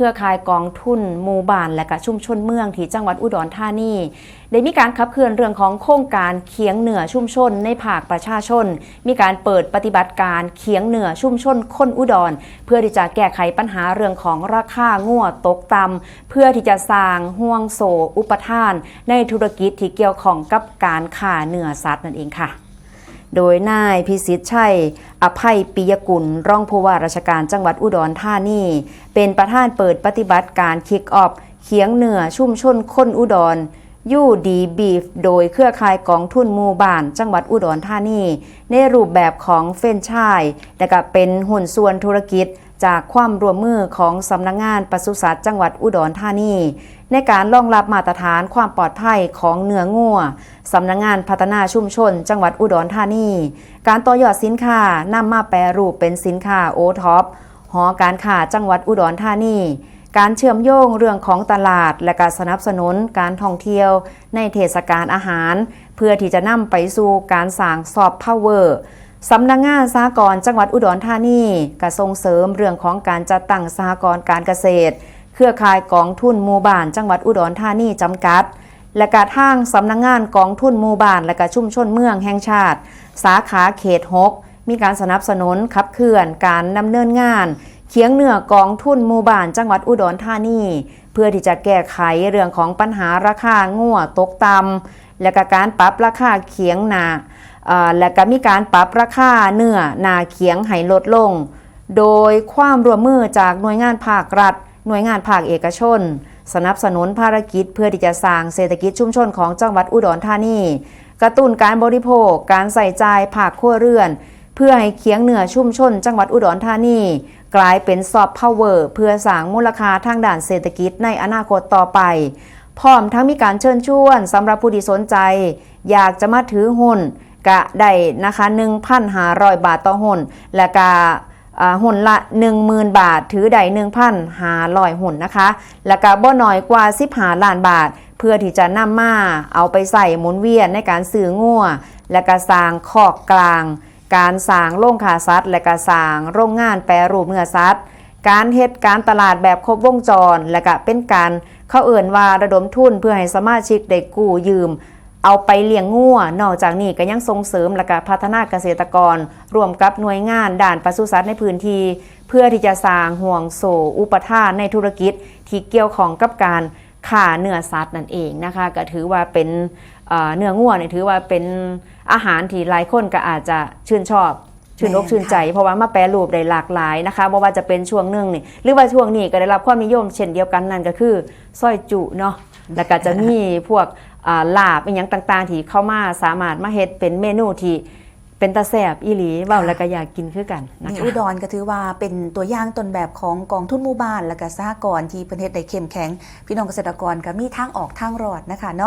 เครือข่ายกองทุนหมู่บ้านและก็ชุมชนเมืองที่จังหวัดอุดรธานีได้มีการขับเคลื่อนเรื่องของโครงการเคียงเหนือชุมชนในภาคประชาชน มีการเปิดปฏิบัติการเคียงเหนือชุมชนคนอุดร เพื่อที่จะแก้ไขปัญหาเรื่องของราคางัวตกต่ำเพื่อที่จะสร้างห่วงโซอุปทาน ในธุรกิจที่เกี่ยวข้องกับการข่าเนื้อสัตว์นั่นเองค่ะ โดยนายพิสิทธิ์ชัย อภัยปิยกุลรองผู้ว่าราชการจังหวัดอุดรธานีเป็นประธานเปิดปฏิบัติการคิกออฟเขียงเหนือชุ่มชนคนอุดรยูดีบีฟโดยเครือข่ายกองทุนหมู่บ้านจังหวัดอุดรธานีในรูปแบบของเฟ้นชายและก็เป็นหุ้นส่วนธุรกิจ จากความร่วมมือของสำนักงงานปศุสัตว์จังหวัดอุดรธานี ในการรองรับมาตรฐานความปลอดภัยของเนื้องัวสำนักงงานพัฒนาชุมชน จังหวัดอุดรธานี การต่อยอดสินค้านำมาแปรรูปเป็นสินค้าโอท็อปหอการค้าจังหวัดอุดรธานีการเชื่อมโยงเรื่องของตลาดและการสนับสนุนการท่องเที่ยวในเทศกาลอาหาร เพื่อที่จะนำไปสู่การสร้างซอฟต์พาวเวอร์ สำนักงงานสหกรณ์จังหวัดอุดรธานีก็ส่งเสริมเรื่องของการจัดตั้งสหกรณ์การเกษตร เครือข่ายกองทุนหมู่บ้านจังหวัดอุดรธานีจำกัด และกระทั่งสำนักงงานกองทุนหมู่บ้านและก็ชุมชนเมืองแห่งชาติ สาขาเขต6มีการสนับสนุนขับเคลื่อนการดำเนินงานเคียงเหนือกองทุนหมู่บ้านจังหวัดอุดรธานีเพื่อที่จะแก้ไขเรื่องของปัญหาราคางัวตกต่ำและกการปรับราคาเคียงนา และก็มีการปรับราคาเนื้อนาเขียงให้ลดลง โดยความร่วมมือจากหน่วยงานภาครัฐ หน่วยงานภาคเอกชน สนับสนุนภารกิจเพื่อที่จะสร้างเศรษฐกิจชุมชนของจังหวัดอุดรธานีกระตุ้นการบริโภค การใส่ใจภาคครัวเรือน เพื่อให้เคียงเหนือชุมชน จังหวัดอุดรธานีกลายเป็นซอฟต์พาวเวอร์เพื่อสร้างมูลค่าทางด้านเศรษฐกิจในอนาคตต่อไป พร้อมทั้งมีการเชิญชวนสำหรับผู้ที่สนใจ อยากจะมาถือหุ้น กะได้นะคะ1,500 บาทต่อหุ้นและกะหุ้นละ 10,000 บาท ถือได้1,500หุ้นนะคะ และกะบ่น้อยกว่า 15 ล้านบาท เพื่อที่จะนำมาเอาไปใส่หมุนเวียนในการซื้องัวและก็สร้างคอกกลาง การสร้างโรงขาสัตว์ และก็สร้างโรงงานแปรรูปเนื้อสัตว์การเฮ็ดการตลาดแบบครบวงจร และก็เป็นการเข้าเอื่นว่าระดมทุนเพื่อให้สมาชิกได้กู้ยืม เอาไปเลี้ยงงัวนอกจากนี้ก็ยังส่งเสริมและก็พัฒนาเกษตรกรร่วมกับหน่วยงานด่านปศุสัตว์ในพื้นที่ เพื่อที่จะสร้างห่วงโซ่อุปทานในธุรกิจที่เกี่ยวของกับการข่าเนื้อสัตว์นั่นเองนะคะ ก็ถือว่าเป็นเนื้องัวเนี่ยถือว่าเป็นอาหารที่หลายคนก็อาจจะชื่นชอบชื่นอกชื่นใจ เพราะว่ามาแปรรูปได้หลากหลายนะคะบ่ว่าจะเป็นช่วงหนึ่งนี่หรือว่าช่วงนี้ก็ได้รับความนิยมเช่นเดียวกันนั่นก็คือสร้อยจุเนาะแล้วก็จะมีพวก ลาบอหยังต่างๆ ที่เข้ามาสามารถมาเฮ็ดเป็นเมนูที่เป็นตาแสบอีหลีเว้าแล้วก็อยากกินคือกันนะนี่คะอุดรก็ถือว่าเป็นตัวอย่างต้นแบบของกองทุนหมู่บ้านและก็สหกรณ์ที่ประเทศได้เข้มแข็ง พี่น้องเกษตรกรก็มีทางออกทางรอดนะคะเนาะ